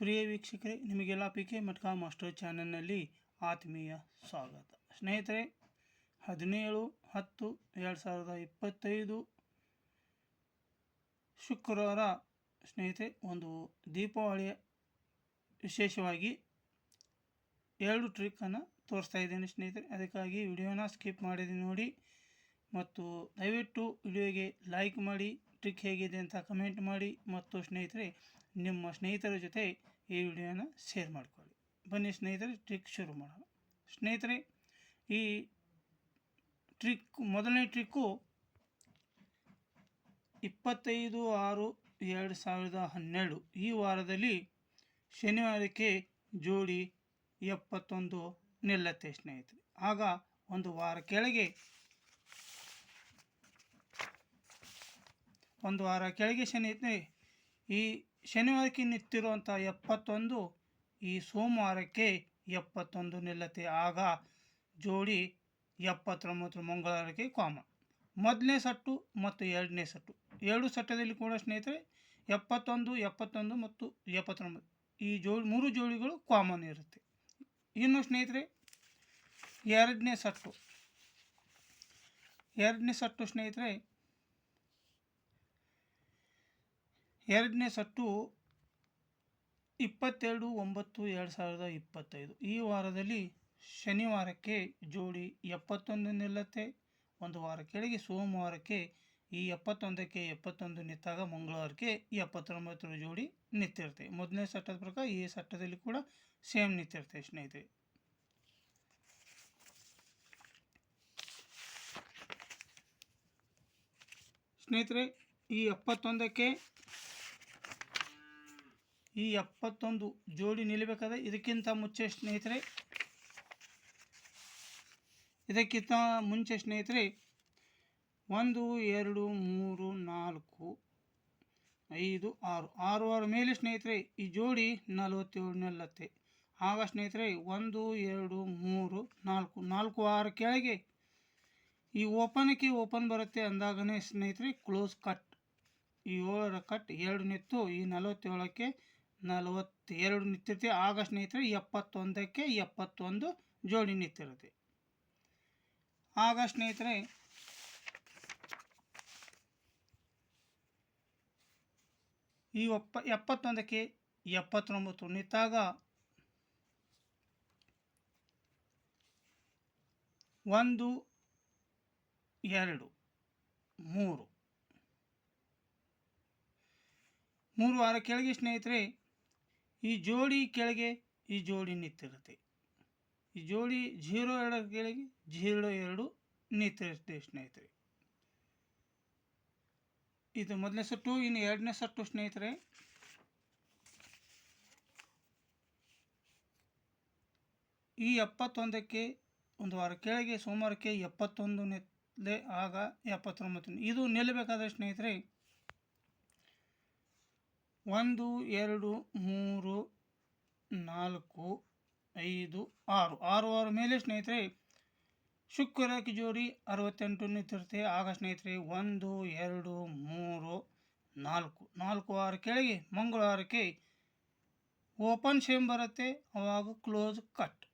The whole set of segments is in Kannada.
ಪ್ರಿಯ ವೀಕ್ಷಕರೇ, ನಿಮಗೆಲ್ಲ ಪಿ ಕೆ ಮಟ್ಕಾ ಮಾಸ್ಟರ್ ಚಾನಲ್ನಲ್ಲಿ ಆತ್ಮೀಯ ಸ್ವಾಗತ. ಸ್ನೇಹಿತರೆ, ಹದಿನೇಳು ಹತ್ತು ಎರಡು ಸಾವಿರದ ಇಪ್ಪತ್ತೈದು ಶುಕ್ರವಾರ ಸ್ನೇಹಿತರೆ, ಒಂದು ದೀಪಾವಳಿಯ ವಿಶೇಷವಾಗಿ ಎರಡು ಟ್ರಿಕ್ಕನ್ನು ತೋರಿಸ್ತಾ ಇದ್ದೀನಿ ಸ್ನೇಹಿತರೆ. ಅದಕ್ಕಾಗಿ ವಿಡಿಯೋನ ಸ್ಕಿಪ್ ಮಾಡಿದೆ ನೋಡಿ ಮತ್ತು ದಯವಿಟ್ಟು ವಿಡಿಯೋಗೆ ಲೈಕ್ ಮಾಡಿ ಟ್ರಿಕ್ ಹೇಗಿದೆ ಅಂತ ಕಮೆಂಟ್ ಮಾಡಿ ಮತ್ತು ಸ್ನೇಹಿತರೆ, ನಿಮ್ಮ ಸ್ನೇಹಿತರ ಜೊತೆ ಈ ವಿಡಿಯೋನ ಶೇರ್ ಮಾಡ್ಕೊಳ್ಳಿ. ಬನ್ನಿ ಸ್ನೇಹಿತರೆ ಟ್ರಿಕ್ ಶುರು ಮಾಡೋಣ. ಸ್ನೇಹಿತರೆ, ಈ ಟ್ರಿಕ್ ಮೊದಲನೇ ಟ್ರಿಕ್ಕು ಇಪ್ಪತ್ತೈದು ಆರು ಎರಡು ಸಾವಿರದ ಹನ್ನೆರಡು. ಈ ವಾರದಲ್ಲಿ ಶನಿವಾರಕ್ಕೆ ಜೋಡಿ ಎಪ್ಪತ್ತೊಂದು ನಿಲ್ಲತ್ತೆ ಸ್ನೇಹಿತರೆ. ಆಗ ಒಂದು ವಾರ ಕೆಳಗೆ, ಒಂದು ವಾರ ಕೆಳಗೆ ಸ್ನೇಹಿತರೆ, ಈ ಶನಿವಾರಕ್ಕೆ ನಿಂತಿರುವಂಥ ಎಪ್ಪತ್ತೊಂದು ಈ ಸೋಮವಾರಕ್ಕೆ ಎಪ್ಪತ್ತೊಂದು ನಿಲ್ಲತೆ ಆಗ ಜೋಡಿ ಎಪ್ಪತ್ತೊಂಬತ್ತು ಮಂಗಳವಾರಕ್ಕೆ ಕಾಮನ್ ಮೊದಲನೇ ಸಟ್ಟು ಮತ್ತು ಎರಡನೇ ಸಟ್ಟು. ಎರಡು ಸಟ್ಟದಲ್ಲಿ ಕೂಡ ಸ್ನೇಹಿತರೆ, ಎಪ್ಪತ್ತೊಂದು ಎಪ್ಪತ್ತೊಂದು ಮತ್ತು ಎಪ್ಪತ್ತೊಂಬತ್ತು. ಈ ಜೋಡಿ ಮೂರು ಜೋಡಿಗಳು ಕಾಮನ್ ಇರುತ್ತೆ. ಇನ್ನು ಸ್ನೇಹಿತರೆ, ಎರಡನೇ ಸಟ್ಟು. ಎರಡನೇ ಸಟ್ಟು ಸ್ನೇಹಿತರೆ ಎರಡನೇ ಸಟ್ಟು ಇಪ್ಪತ್ತೆರಡು ಒಂಬತ್ತು ಎರಡು ಸಾವಿರದ ಇಪ್ಪತ್ತೈದು. ಈ ವಾರದಲ್ಲಿ ಶನಿವಾರಕ್ಕೆ ಜೋಡಿ ಎಪ್ಪತ್ತೊಂದು ನಿಲ್ಲತ್ತೆ ಒಂದು ವಾರ ಕೆಳಗೆ ಸೋಮವಾರಕ್ಕೆ ಈ ಎಪ್ಪತ್ತೊಂದಕ್ಕೆ ಎಪ್ಪತ್ತೊಂದು ನಿಂತಾಗ ಮಂಗಳವಾರಕ್ಕೆ ಎಪ್ಪತ್ತೊಂಬತ್ತರ ಜೋಡಿ ನಿಂತಿರುತ್ತೆ. ಮೊದಲನೇ ಸಟ್ಟದ ಪ್ರಕಾರ ಈ ಸಟ್ಟದಲ್ಲಿ ಕೂಡ ಸೇಮ್ ನಿಂತಿರುತ್ತೆ ಸ್ನೇಹಿತರೆ. ಸ್ನೇಹಿತರೆ, ಈ ಎಪ್ಪತ್ತೊಂದಕ್ಕೆ ಈ ಎಪ್ಪತ್ತೊಂದು ಜೋಡಿ ನಿಲ್ಲಬೇಕಾದ್ರೆ ಇದಕ್ಕಿಂತ ಮುಂಚೆ ಸ್ನೇಹಿತರೆ, ಇದಕ್ಕಿಂತ ಮುಂಚೆ ಸ್ನೇಹಿತರೆ, ಒಂದು, ಎರಡು, ಮೂರು, ನಾಲ್ಕು, ಐದು, ಆರು ಆರು ಆರು ಮೇಲೆ ಸ್ನೇಹಿತರೆ, ಈ ಜೋಡಿ ನಲವತ್ತೇಳು ನಿಲ್ಲತ್ತೆ. ಆಗ ಸ್ನೇಹಿತರೆ, ಒಂದು, ಎರಡು, ಮೂರು, ನಾಲ್ಕು ನಾಲ್ಕು, ಆರು ಕೆಳಗೆ ಈ ಓಪನ್ಗೆ ಓಪನ್ ಬರುತ್ತೆ ಅಂದಾಗನೇ ಸ್ನೇಹಿತರೆ, ಕ್ಲೋಸ್ ಕಟ್ ಈ ಏಳರ ಕಟ್, ಎರಡು ನಿತ್ತು ಈ ನಲವತ್ತೇಳಕ್ಕೆ ನಲವತ್ತೆರಡು ನಿಂತಿರುತ್ತೆ. ಆಗಸ್ಟ್ ಸ್ನೇಹಿತರೆ, ಎಪ್ಪತ್ತೊಂದಕ್ಕೆ ಎಪ್ಪತ್ತೊಂದು ಜೋಡಿ ನಿಂತಿರುತ್ತೆ. ಆಗ ಸ್ನೇಹಿತರೆ, ಈ ಒಪ್ಪ, ಎಪ್ಪತ್ತೊಂದಕ್ಕೆ ಎಪ್ಪತ್ತೊಂಬತ್ತು ನಿಂತಾಗ ಒಂದು, ಎರಡು, ಮೂರು. ಮೂರು ವಾರ ಕೆಳಗೆ ಸ್ನೇಹಿತರೆ ಈ ಜೋಡಿ ಕೆಳಗೆ ಈ ಜೋಡಿ ನಿಂತಿರುತ್ತೆ. ಈ ಜೋಡಿ ಜೀರೋ ಎರಡರ ಕೆಳಗೆ ಜೀರೋ ಎರಡು ನಿಂತಿರುತ್ತೆ ಸ್ನೇಹಿತರೆ. ಇದು ಮೊದಲನೇ ಸಟ್ಟು, ಇನ್ನು ಎರಡನೇ ಸಟ್ಟು ಸ್ನೇಹಿತರೆ. ಈ ಎಪ್ಪತ್ತೊಂದಕ್ಕೆ ಒಂದು ವಾರ ಕೆಳಗೆ, ಸೋಮವಾರಕ್ಕೆ ಎಪ್ಪತ್ತೊಂದು ನಿಲ್ಲದೆ ಆಗ ಎಪ್ಪತ್ತೊಂಬತ್ತು ಇದು ನಿಲ್ಲಬೇಕಾದ್ರೆ ಸ್ನೇಹಿತರೆ ಒಂದು, ಎರಡು, ಮೂರು, ನಾಲ್ಕು, ಐದು, ಆರು. ಆರು ಆರು ಮೇಲೆ ಸ್ನೇಹಿತರೆ, ಶುಕ್ರ ಜೋಡಿ ಅರವತ್ತೆಂಟು ನಿಂತಿರುತ್ತೆ ಆಗ ಸ್ನೇಹಿತರೆ, ಒಂದು, ಎರಡು, ಮೂರು, ನಾಲ್ಕು. ನಾಲ್ಕು, ಆರು ಕೆಳಗೆ ಮಂಗಳವಾರಕ್ಕೆ ಓಪನ್ ಸೇಮ್ ಬರುತ್ತೆ. ಅವಾಗ ಕ್ಲೋಸ್ ಕಟ್.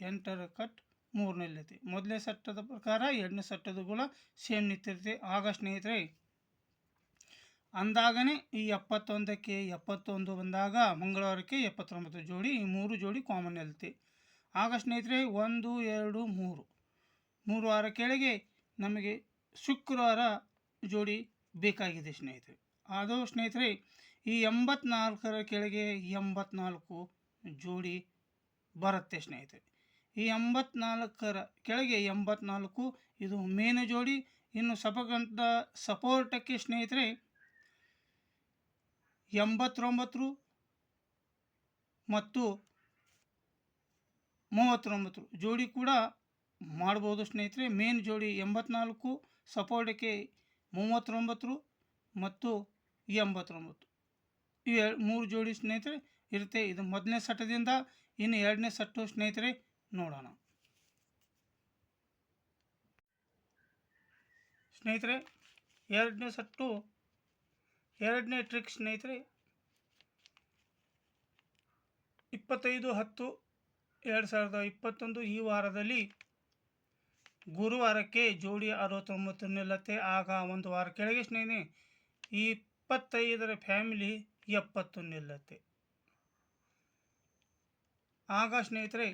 ಎಂಟರ್ ಕಟ್ ಮೂರು ನಿಲ್ಲುತ್ತೆ ಮೊದಲನೇ ಸಟ್ಟದ ಪ್ರಕಾರ ಎರಡನೇ ಸಟ್ಟದ ಕೂಡ ಸೇಮ್ ನಿಂತಿರುತ್ತೆ ಆಗ ಸ್ನೇಹಿತರೆ ಅಂದಾಗನೇ ಈ ಎಪ್ಪತ್ತೊಂದಕ್ಕೆ ಎಪ್ಪತ್ತೊಂದು ಬಂದಾಗ ಮಂಗಳವಾರಕ್ಕೆ ಎಪ್ಪತ್ತೊಂಬತ್ತು ಜೋಡಿ, ಈ ಮೂರು ಜೋಡಿ ಕಾಮನ್ ಇರುತ್ತೆ ಆಗ ಸ್ನೇಹಿತರೆ, ಒಂದು, ಎರಡು, ಮೂರು. ಮೂರು ವಾರ ಕೆಳಗೆ ನಮಗೆ ಶುಕ್ರವಾರ ಜೋಡಿ ಬೇಕಾಗಿದೆ ಸ್ನೇಹಿತರೆ. ಅದು ಸ್ನೇಹಿತರೆ, ಈ ಎಂಬತ್ನಾಲ್ಕರ ಕೆಳಗೆ ಎಂಬತ್ನಾಲ್ಕು ಜೋಡಿ ಬರುತ್ತೆ ಸ್ನೇಹಿತರೆ. ಈ ಎಂಬತ್ನಾಲ್ಕರ ಕೆಳಗೆ ಎಂಬತ್ನಾಲ್ಕು, ಇದು ಮೇನು ಜೋಡಿ. ಇನ್ನು ಸಪಗಂತ ಸಪೋರ್ಟಕ್ಕೆ ಸ್ನೇಹಿತರೆ ಎಂಬತ್ತೊಂಬತ್ತು ಮತ್ತು ಮೂವತ್ತೊಂಬತ್ತು. ಜೋಡಿ ಕೂಡ ಮಾಡ್ಬೋದು ಸ್ನೇಹಿತರೆ. ಮೇನ್ ಜೋಡಿ ಎಂಬತ್ನಾಲ್ಕು ಸಪೋರ್ಟಕ್ಕೆ ಮೂವತ್ತೊಂಬತ್ತು ಮತ್ತು ಎಂಬತ್ತೊಂಬತ್ತು. ಇವು ಮೂರು ಜೋಡಿ ಸ್ನೇಹಿತರೆ, ಇರುತ್ತೆ. ಇದು ಮೊದಲನೇ ಸಟ್ಟದಿಂದ ಇನ್ನು ಎರಡನೇ ಸಟ್ಟು ಸ್ನೇಹಿತರೆ, ನೋಡೋಣ. ಸ್ನೇಹಿತರೆ, ಎರಡನೇ ಸಟ್ಟು ಎರಡನೇ ಟ್ರಿಕ್ ಸ್ನೇಹಿತರೆ, ಇಪ್ಪತ್ತೈದು ಹತ್ತು ಎರಡು ಸಾವಿರದ ಇಪ್ಪತ್ತೊಂದು ಈ ವಾರದಲ್ಲಿ ಗುರುವಾರಕ್ಕೆ ಜೋಡಿ ಅರವತ್ತೊಂಬತ್ತು ನಿಲ್ಲತ್ತೆ ಆಗ ಒಂದು ವಾರ ಕೆಳಗೆ ಸ್ನೇಹಿತರೆ, ಇಪ್ಪತ್ತೈದರ ಫ್ಯಾಮಿಲಿ ಎಪ್ಪತ್ತು ನಿಲ್ಲತ್ತೆ ಆಗ ಸ್ನೇಹಿತರೆ,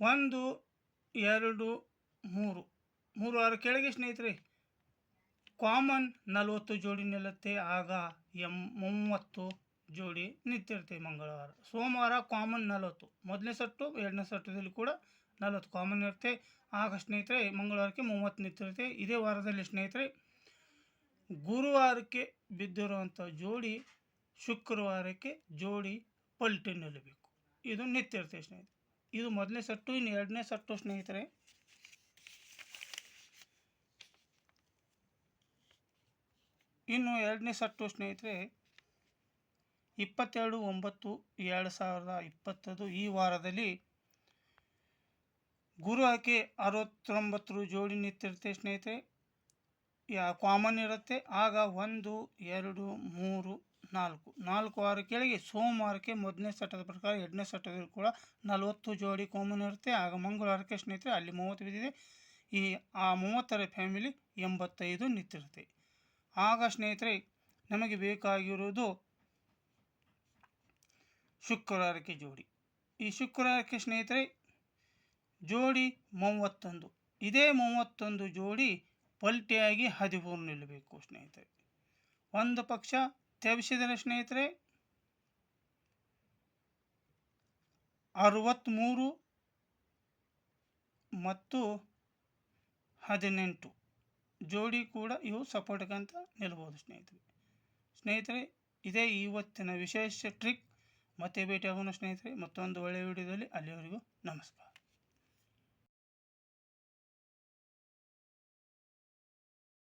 ಒಂದು, ಎರಡು, ಮೂರು ಮೂರು ವಾರ ಕೆಳಗೆ ಸ್ನೇಹಿತರೆ ಕಾಮನ್ ನಲವತ್ತು ಜೋಡಿ ನಿಲ್ಲುತ್ತೆ, ಆಗ ಎಂ ಮೂವತ್ತು ಜೋಡಿ ನಿಂತಿರುತ್ತೆ ಮಂಗಳವಾರ. ಸೋಮವಾರ ಕಾಮನ್ ನಲವತ್ತು, ಮೊದಲನೇ ಸಟ್ಟು, ಎರಡನೇ ಸಟ್ಟದಲ್ಲಿ ಕೂಡ ನಲವತ್ತು ಕಾಮನ್ ಇರುತ್ತೆ. ಆಗ ಸ್ನೇಹಿತರೆ, ಮಂಗಳವಾರಕ್ಕೆ ಮೂವತ್ತು ನಿಂತಿರುತ್ತೆ. ಇದೇ ವಾರದಲ್ಲಿ ಸ್ನೇಹಿತರೆ, ಗುರುವಾರಕ್ಕೆ ಬಿದ್ದಿರುವಂಥ ಜೋಡಿ ಶುಕ್ರವಾರಕ್ಕೆ ಜೋಡಿ ಪಲ್ಟಿ ನಿಲ್ಲಬೇಕು. ಇದು ನಿಂತಿರುತ್ತೆ ಸ್ನೇಹಿತರೆ. ಇದು ಮೊದಲನೇ ಸಟ್ಟು, ಇನ್ನು ಎರಡನೇ ಸಟ್ಟು ಸ್ನೇಹಿತರೆ. ಇನ್ನು ಎರಡನೇ ಸಟ್ಟು ಸ್ನೇಹಿತರೆ, ಇಪ್ಪತ್ತೆರಡು, ಒಂಬತ್ತು, ಎರಡು ಸಾವಿರದ ಇಪ್ಪತ್ತದು ಈ ವಾರದಲ್ಲಿ ಗುರು ಆಕೆ ಅರವತ್ತೊಂಬತ್ತರ ಜೋಡಿ ನಿಂತಿರುತ್ತೆ ಸ್ನೇಹಿತರೆ. ಯಾ ಕಾಮನ್ ಇರುತ್ತೆ. ಆಗ ಒಂದು, ಎರಡು, ಮೂರು, ನಾಲ್ಕು. ನಾಲ್ಕು ವಾರ ಕೆಳಗೆ ಸೋಮವಾರಕ್ಕೆ ಮೊದಲನೇ ಸಟ್ಟದ ಪ್ರಕಾರ ಎರಡನೇ ಸಟ್ಟದಲ್ಲಿ ಕೂಡ ನಲವತ್ತು ಜೋಡಿ ಕಾಮನ್ ಇರುತ್ತೆ. ಆಗ ಮಂಗಳವಾರಕ್ಕೆ ಸ್ನೇಹಿತರೆ ಅಲ್ಲಿ ಮೂವತ್ತು ಬಿದ್ದಿದೆ. ಈ, ಆ ಮೂವತ್ತರ ಫ್ಯಾಮಿಲಿ ಎಂಬತ್ತೈದು ನಿಂತಿರುತ್ತೆ. ಆಗ ಸ್ನೇಹಿತರೆ, ನಮಗೆ ಬೇಕಾಗಿರುವುದು ಶುಕ್ರವಾರಕ್ಕೆ ಜೋಡಿ. ಈ ಶುಕ್ರವಾರಕ್ಕೆ ಸ್ನೇಹಿತರೆ, ಜೋಡಿ ಮೂವತ್ತೊಂದು. ಇದೇ ಮೂವತ್ತೊಂದು ಜೋಡಿ ಪಲ್ಟಿಯಾಗಿ ಹದಿಮೂರು ನಿಲ್ಲಬೇಕು ಸ್ನೇಹಿತರೆ. ಒಂದು ಪಕ್ಷ ತೆಗೆಸಿದರೆ ಸ್ನೇಹಿತರೆ ಅರವತ್ತ್ಮೂರು ಮತ್ತು ಹದಿನೆಂಟು. ಜೋಡಿ ಕೂಡ ಇವು ಸಪೋರ್ಟ್ಗಂತ ನಿಲ್ಬೋದು ಸ್ನೇಹಿತರೆ. ಸ್ನೇಹಿತರೆ, ಇದೇ ಇವತ್ತಿನ ವಿಶೇಷ ಟ್ರಿಕ್ ಮತ್ತೆ ಭೇಟಿಯಾಗೋಣ ಸ್ನೇಹಿತರೆ. ಮತ್ತೊಂದು ಒಳ್ಳೆಯ ವಿಡಿಯೋದಲ್ಲಿ ಅಲ್ಲಿವರೆಗೂ ನಮಸ್ಕಾರ.